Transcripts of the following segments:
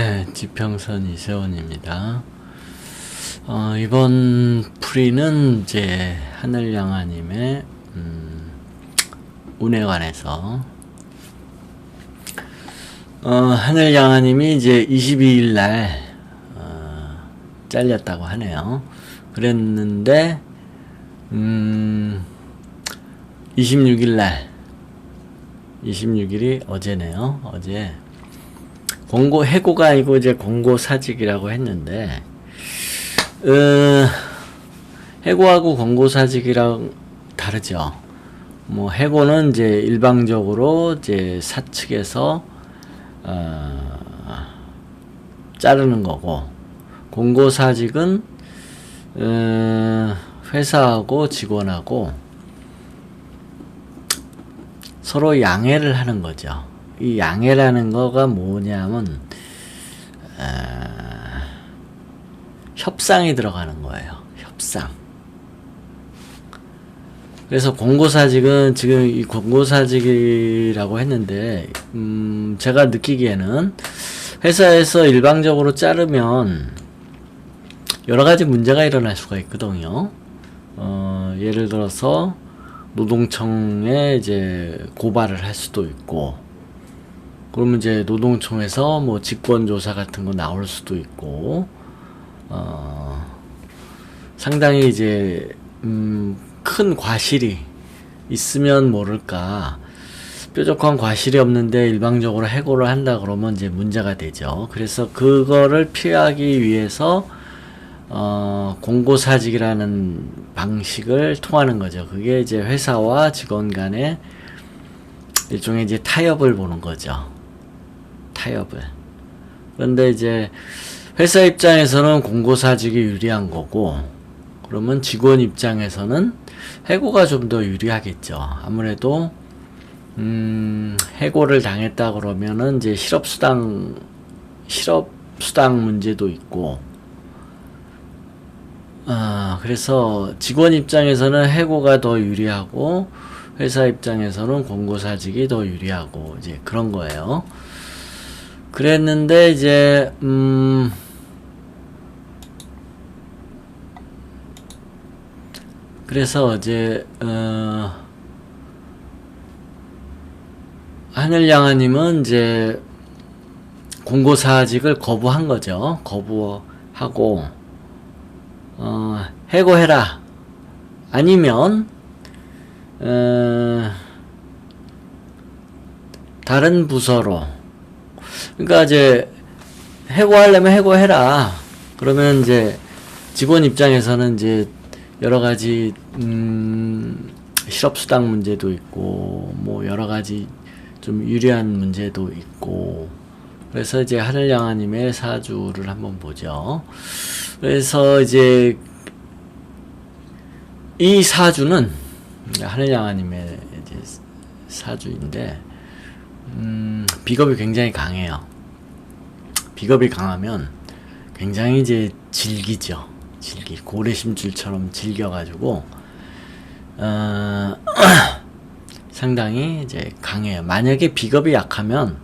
네, 지평선 이세원입니다. 어, 이번 풀이는 이제 하늘양아님의 음, 운에 관해서 어, 하늘양아님이 이제 22일 날 어, 잘렸다고 하네요. 그랬는데 음, 26일 날 26일이 어제네요. 어제 공고 해고가 아니고 이제 공고 사직이라고 했는데 어, 해고하고 공고 사직이랑 다르죠. 뭐 해고는 이제 일방적으로 이제 사측에서 어, 자르는 거고 공고 사직은 어, 회사하고 직원하고 서로 양해를 하는 거죠. 이 양해라는 거가 뭐냐면 어, 협상이 들어가는 거예요. 협상. 그래서 공고사직은 지금 이 공고사직이라고 했는데 음, 제가 느끼기에는 회사에서 일방적으로 자르면 여러 가지 문제가 일어날 수가 있거든요. 어, 예를 들어서 노동청에 이제 고발을 할 수도 있고, 그러면 이제 노동청에서 뭐 직권조사 같은 거 나올 수도 있고, 어, 상당히 이제, 음, 큰 과실이 있으면 모를까, 뾰족한 과실이 없는데 일방적으로 해고를 한다 그러면 이제 문제가 되죠. 그래서 그거를 피하기 위해서 어, 공고사직이라는 방식을 통하는 거죠. 그게 이제 회사와 직원 간의 일종의 이제 타협을 보는 거죠. 타협을. 그런데 이제 회사 입장에서는 공고사직이 유리한 거고, 그러면 직원 입장에서는 해고가 좀 더 유리하겠죠. 아무래도, 음, 해고를 당했다 그러면은 이제 실업수당, 실업수당 문제도 있고, 아, 그래서 직원 입장에서는 해고가 더 유리하고 회사 입장에서는 공고사직이 더 유리하고 이제 그런 거예요. 그랬는데 이제 음 그래서 이제 어 하늘양아님은 이제 공고사직을 거부한 거죠. 거부하고 어, 해고해라. 아니면 어, 다른 부서로 그러니까 이제 해고하려면 해고해라. 그러면 이제 직원 입장에서는 이제 여러 가지 음, 실업수당 문제도 있고 뭐 여러 가지 좀 유리한 문제도 있고 그래서 이제 하늘양아님의 사주를 한번 보죠. 그래서 이제 이 사주는 하늘양아님의 사주인데 음, 비겁이 굉장히 강해요. 비겁이 강하면 굉장히 이제 질기죠. 질기 고래심줄처럼 질겨가지고 어, 상당히 이제 강해요. 만약에 비겁이 약하면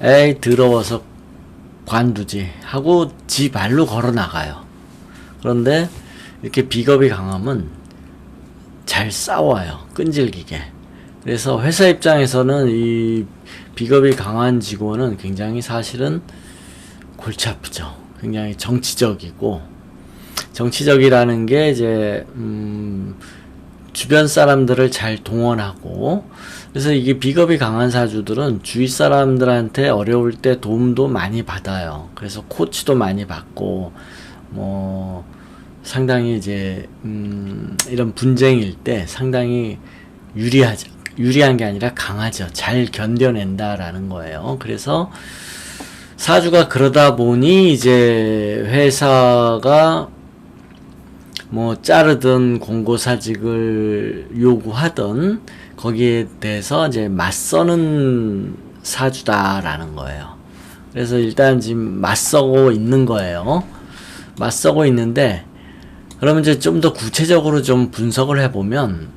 에이 더러워서 관두지 하고 지 발로 걸어 나가요. 그런데 이렇게 비겁이 강하면 잘 싸워요. 끈질기게. 그래서 회사 입장에서는 이 비겁이 강한 직원은 굉장히 사실은 골치 아프죠. 굉장히 정치적이고 정치적이라는 게 이제 음 주변 사람들을 잘 동원하고 그래서 이게 비겁이 강한 사주들은 주위 사람들한테 어려울 때 도움도 많이 받아요. 그래서 코치도 많이 받고 뭐 상당히 이제 음 이런 분쟁일 때 상당히 유리하죠. 유리한 게 아니라 강하죠. 잘 견뎌낸다라는 거예요. 그래서 사주가 그러다 보니 이제 회사가 뭐 자르든 공고사직을 요구하든 거기에 대해서 이제 맞서는 사주다라는 거예요. 그래서 일단 지금 맞서고 있는 거예요. 맞서고 있는데 그러면 이제 좀 더 구체적으로 좀 분석을 해보면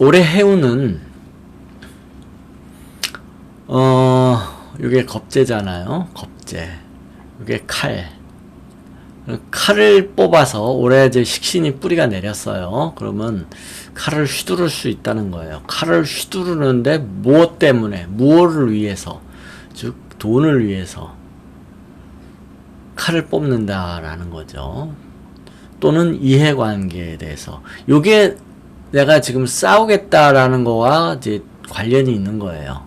올해 해운은 어 이게 겁재잖아요. 겁재. 이게 칼. 칼을 뽑아서 올해 이제 식신이 뿌리가 내렸어요. 그러면 칼을 휘두를 수 있다는 거예요. 칼을 휘두르는데 무엇 때문에, 무엇을 위해서, 즉 돈을 위해서 칼을 뽑는다라는 거죠. 또는 이해관계에 대해서. 요게 내가 지금 싸우겠다라는 거와 이제 관련이 있는 거예요.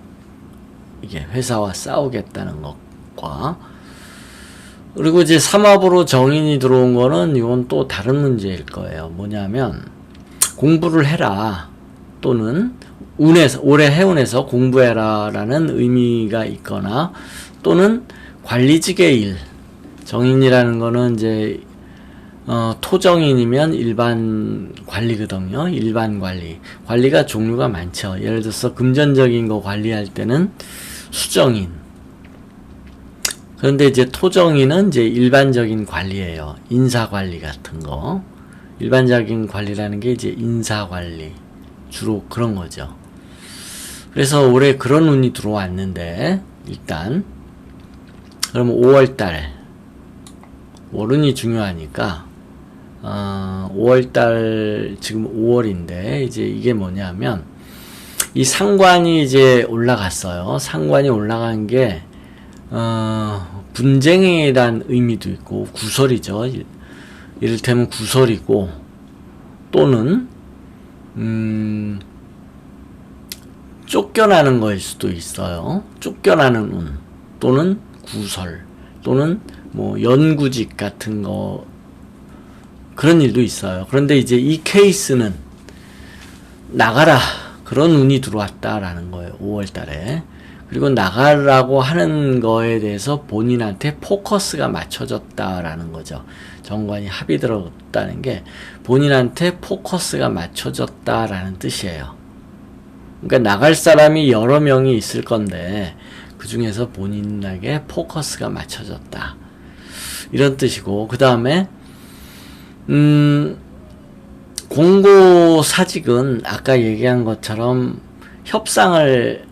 이게 회사와 싸우겠다는 것과 그리고 이제 삼합으로 정인이 들어온 거는 이건 또 다른 문제일 거예요. 뭐냐면 공부를 해라 또는 운에서 올해 해운에서 공부해라라는 의미가 있거나 또는 관리직의 일 정인이라는 거는 이제 어, 토정인이면 일반 관리거든요. 일반 관리. 관리가 종류가 많죠. 예를 들어서 금전적인 거 관리할 때는 수정인. 그런데 이제 토정인은 이제 일반적인 관리예요. 인사 관리 같은 거. 일반적인 관리라는 게 이제 인사 관리. 주로 그런 거죠. 그래서 올해 그런 운이 들어왔는데, 일단, 그러면 5월 달, 월운이 중요하니까, 어, 5월달, 지금 5월인데, 이제 이게 뭐냐면, 이 상관이 이제 올라갔어요. 상관이 올라간 게, 어, 분쟁이란 의미도 있고, 구설이죠. 이를테면 구설이고, 또는, 음, 쫓겨나는 거일 수도 있어요. 쫓겨나는 운, 또는 구설, 또는 뭐 연구직 같은 거, 그런 일도 있어요. 그런데 이제 이 케이스는 나가라. 그런 운이 들어왔다라는 거예요. 5월 달에. 그리고 나가라고 하는 거에 대해서 본인한테 포커스가 맞춰졌다라는 거죠. 정관이 합이 들었다는 게 본인한테 포커스가 맞춰졌다라는 뜻이에요. 그러니까 나갈 사람이 여러 명이 있을 건데 그 중에서 본인에게 포커스가 맞춰졌다. 이런 뜻이고 그 다음에 음 공고 사직은 아까 얘기한 것처럼 협상을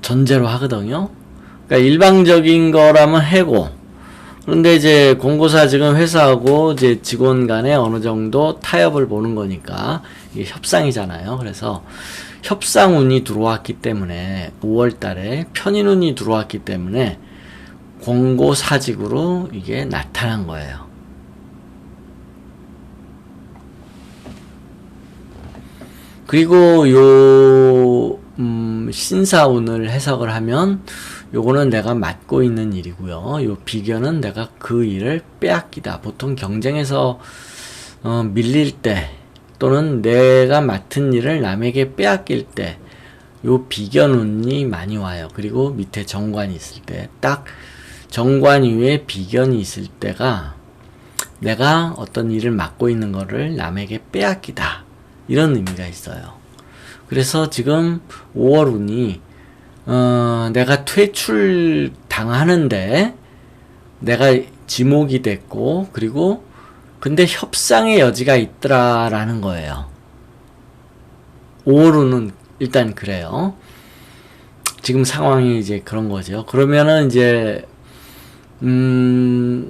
전제로 하거든요. 그러니까 일방적인 거라면 해고. 그런데 이제 공고사직은 회사하고 이제 직원 간에 어느 정도 타협을 보는 거니까 이게 협상이잖아요. 그래서 협상운이 들어왔기 때문에 5월 달에 편인운이 들어왔기 때문에 공고사직으로 이게 나타난 거예요. 그리고 요 음, 신사운을 해석을 하면 요거는 내가 맡고 있는 일이고요. 요 비견은 내가 그 일을 빼앗기다. 보통 경쟁에서 어, 밀릴 때 또는 내가 맡은 일을 남에게 빼앗길 때 요 비견운이 많이 와요. 그리고 밑에 정관이 있을 때 딱 정관 위에 비견이 있을 때가 내가 어떤 일을 맡고 있는 거를 남에게 빼앗기다. 이런 의미가 있어요. 그래서 지금 5월 운이 어, 내가 퇴출 당하는데 내가 지목이 됐고 그리고 근데 협상의 여지가 있더라라는 거예요. 5월 운은 일단 그래요. 지금 상황이 이제 그런 거죠. 그러면은 이제 음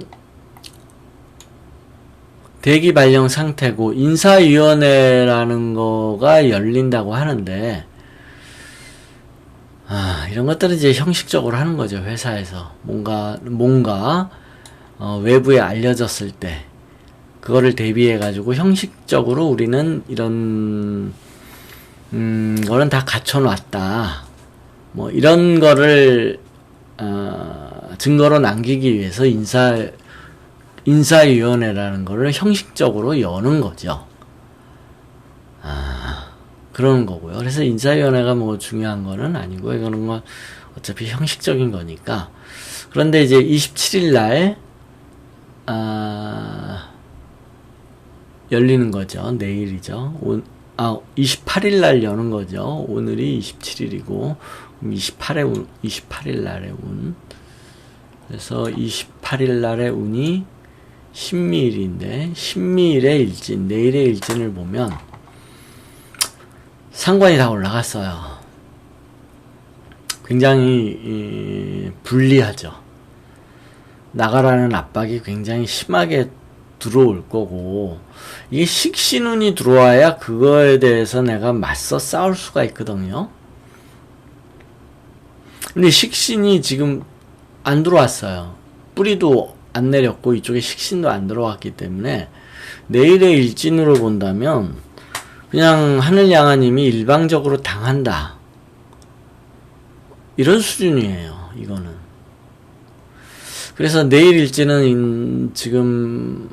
대기 발령 상태고 인사위원회라는 거가 열린다고 하는데 아, 이런 것들은 이제 형식적으로 하는 거죠 회사에서. 뭔가 뭔가 어, 외부에 알려졌을 때. 그거를 대비해 가지고 형식적으로 우리는 이런 음 거는 다 갖춰 놨다. 뭐 이런 거를 어, 증거로 남기기 위해서 인사 인사위원회라는 거를 형식적으로 여는 거죠. 아, 그러는 거고요. 그래서 인사위원회가 뭐 중요한 거는 아니고, 이거는 뭐 어차피 형식적인 거니까. 그런데 이제 27일 날, 아, 열리는 거죠. 내일이죠. 오, 아, 28일 날 여는 거죠. 오늘이 27일이고, 28일 운, 28일 날의 운. 그래서 28일 날의 운이 신미일인데 신미일의 일진 내일의 일진을 보면 상관이 다 올라갔어요. 굉장히 이, 불리하죠. 나가라는 압박이 굉장히 심하게 들어올 거고 이게 식신운이 들어와야 그거에 대해서 내가 맞서 싸울 수가 있거든요. 근데 식신이 지금 안 들어왔어요. 뿌리도 안 내렸고 이쪽에 식신도 안 들어왔기 때문에 내일의 일진으로 본다면 그냥 하늘 양아님이 일방적으로 당한다. 이런 수준이에요. 이거는. 그래서 내일 일지는 지금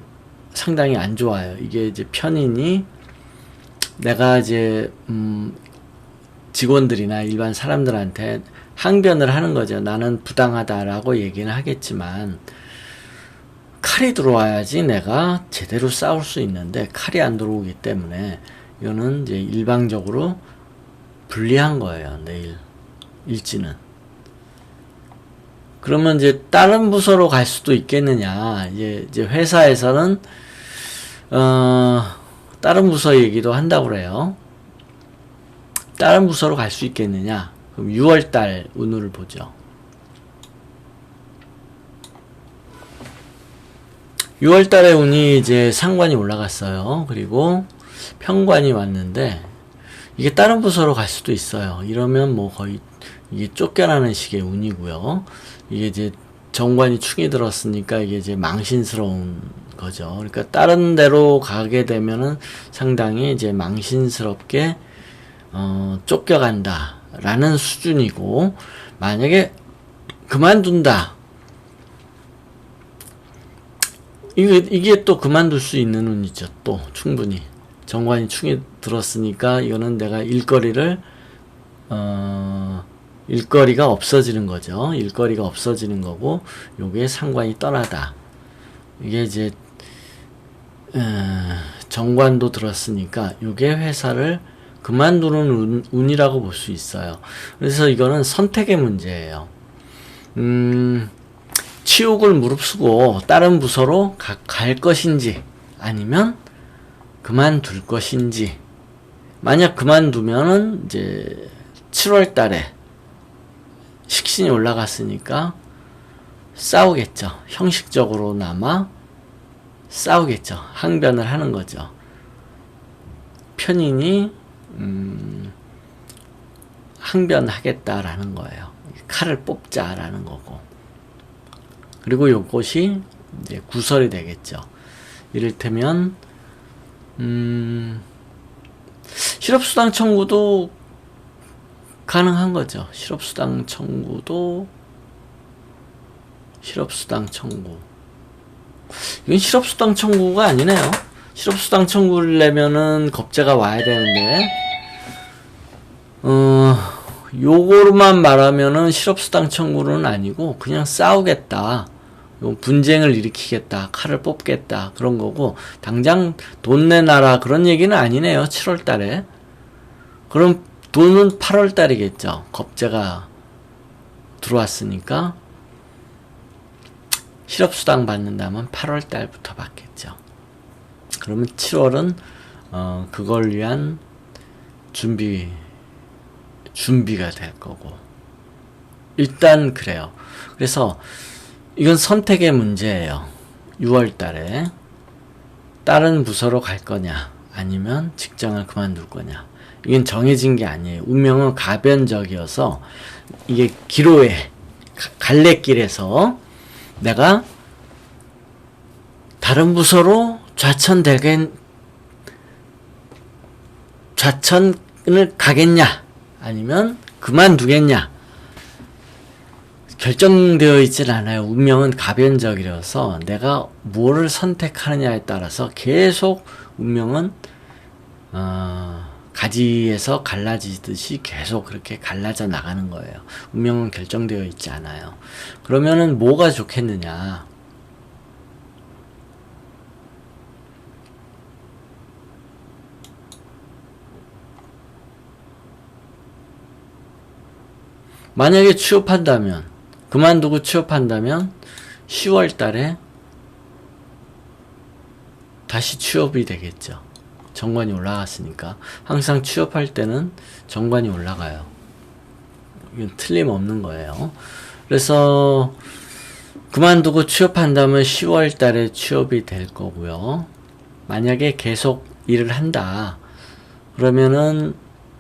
상당히 안 좋아요. 이게 이제 편인이 내가 이제 음 직원들이나 일반 사람들한테 항변을 하는 거죠. 나는 부당하다라고 얘기는 하겠지만 칼이 들어와야지 내가 제대로 싸울 수 있는데 칼이 안 들어오기 때문에 이거는 이제 일방적으로 불리한 거예요. 내일 일지는. 그러면 이제 다른 부서로 갈 수도 있겠느냐. 이제, 이제 회사에서는, 어, 다른 부서 얘기도 한다고 그래요. 다른 부서로 갈 수 있겠느냐. 그럼 6월달 운을 보죠. 6월달에 운이 이제 상관이 올라갔어요. 그리고 평관이 왔는데, 이게 다른 부서로 갈 수도 있어요. 이러면 뭐 거의 이게 쫓겨나는 식의 운이고요. 이게 이제 정관이 충이 들었으니까 이게 이제 망신스러운 거죠. 그러니까 다른 데로 가게 되면은 상당히 이제 망신스럽게 어, 쫓겨간다라는 수준이고 만약에 그만둔다. 이게 이게 또 그만둘 수 있는 운이죠. 또 충분히 정관이 충이 들었으니까 이거는 내가 일거리를 어 일거리가 없어지는 거죠. 일거리가 없어지는 거고 요게 상관이 떠나다. 이게 이제 어, 정관도 들었으니까 요게 회사를 그만두는 운, 운이라고 볼 수 있어요. 그래서 이거는 선택의 문제예요. 음, 치욕을 무릅쓰고 다른 부서로 가, 갈 것인지 아니면 그만둘 것인지 만약 그만두면은 이제 7월 달에 식신이 올라갔으니까 싸우겠죠. 형식적으로나마 싸우겠죠. 항변을 하는 거죠. 편인이 음, 항변하겠다라는 거예요. 칼을 뽑자라는 거고. 그리고 요것이 이제 구설이 되겠죠. 이를테면 음, 실업수당 청구도 가능한 거죠. 실업수당 청구도 실업수당 청구. 이건 실업수당 청구가 아니네요. 실업수당 청구를 내면은 겁재가 와야 되는데, 어, 요거로만 말하면은 실업수당 청구는 아니고, 그냥 싸우겠다. 분쟁을 일으키겠다. 칼을 뽑겠다. 그런 거고, 당장 돈 내놔라. 그런 얘기는 아니네요. 7월 달에. 그럼 돈은 8월 달이겠죠. 겁재가 들어왔으니까 실업수당 받는다면 8월 달부터 받겠죠. 그러면 7월은 어, 그걸 위한 준비 준비가 될 거고 일단 그래요. 그래서 이건 선택의 문제예요. 6월 달에 다른 부서로 갈 거냐 아니면 직장을 그만둘 거냐 이건 정해진 게 아니에요. 운명은 가변적이어서 이게 기로에 갈래길에서 내가 다른 부서로 좌천되겠 좌천을 가겠냐 아니면 그만두겠냐 결정되어 있질 않아요. 운명은 가변적이라서 내가 뭐를 선택하느냐에 따라서 계속 운명은 어, 가지에서 갈라지듯이 계속 그렇게 갈라져 나가는 거예요. 운명은 결정되어 있지 않아요. 그러면은 뭐가 좋겠느냐? 만약에 취업한다면, 그만두고 취업한다면 10월 달에 다시 취업이 되겠죠. 정관이 올라갔으니까 항상 취업할 때는 정관이 올라가요. 이건 틀림없는 거예요. 그래서 그만두고 취업한다면 10월 달에 취업이 될 거고요. 만약에 계속 일을 한다. 그러면은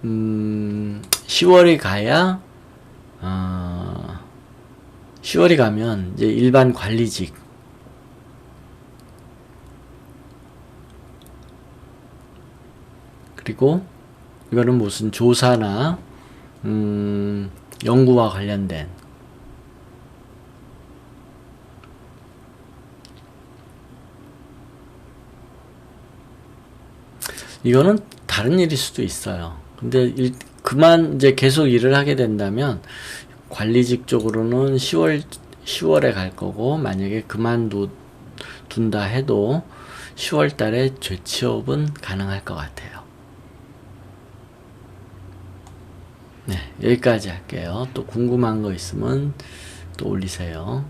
음, 10월이 가야 어, 10월이 가면 이제 일반 관리직 그리고 이거는 무슨 조사나 음, 연구와 관련된 이거는 다른 일일 수도 있어요. 근데 일, 그만 이제 계속 일을 하게 된다면 관리직 쪽으로는 10월 10월에 갈 거고 만약에 그만둔다 해도 10월 달에 재취업은 가능할 것 같아요. 네, 여기까지 할게요. 또 궁금한 거 있으면 또 올리세요.